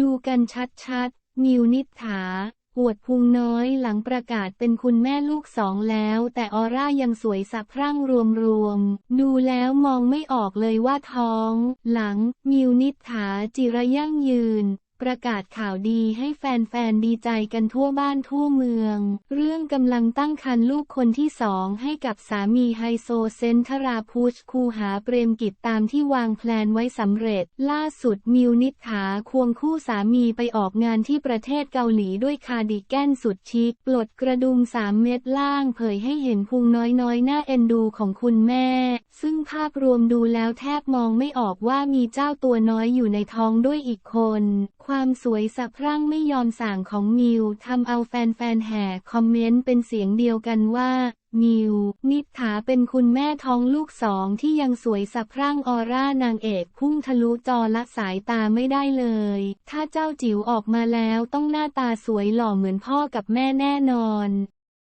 ดูกันชัดๆมิวนิษฐาอวดพุงน้อยหลังประกาศเป็นคุณแม่ลูกสองแล้ว แต่ออร่ายังสวยสะพรั่งรวมๆ ดูแล้วมองไม่ออกเลยว่าท้อง หลัง มิวนิษฐาจิระยั่งยืน ประกาศข่าวดีให้แฟนๆ ดีใจกันทั่วบ้านทั่วเมือง เรื่องกำลังตั้งครรภ์ลูกคนที่สองให้กับสามีไฮโซเซนทราพุชคูหาเปรมกิจตามที่วางแพลนไว้สำเร็จ ล่าสุดมิวนิษฐาควงคู่สามีไปออกงานที่ประเทศเกาหลีด้วยคาดิแกนสุดชิค ปลดกระดุมสามเม็ดล่างเผยให้เห็นพุงน้อยๆ หน่าเอ็นดูของคุณแม่ ซึ่งภาพรวมดูแล้วแทบมองไม่ออกว่ามีเจ้าตัวน้อยอยู่ในท้องด้วยอีกคน ความสวยสะพรั่งไม่ยอมสั่งของมิวทำเอาแฟนๆแห่คอมเมนต์เป็นเสียงเดียวกันว่า มิว นิษฐาเป็นคุณแม่ท้องลูกสองที่ยังสวยสะพรั่งออร่านางเอกพุ่งทะลุจอละสายตาไม่ได้เลย ถ้าเจ้าจิ๋วออกมาแล้วต้องหน้าตาสวยหล่อเหมือนพ่อกับแม่แน่นอน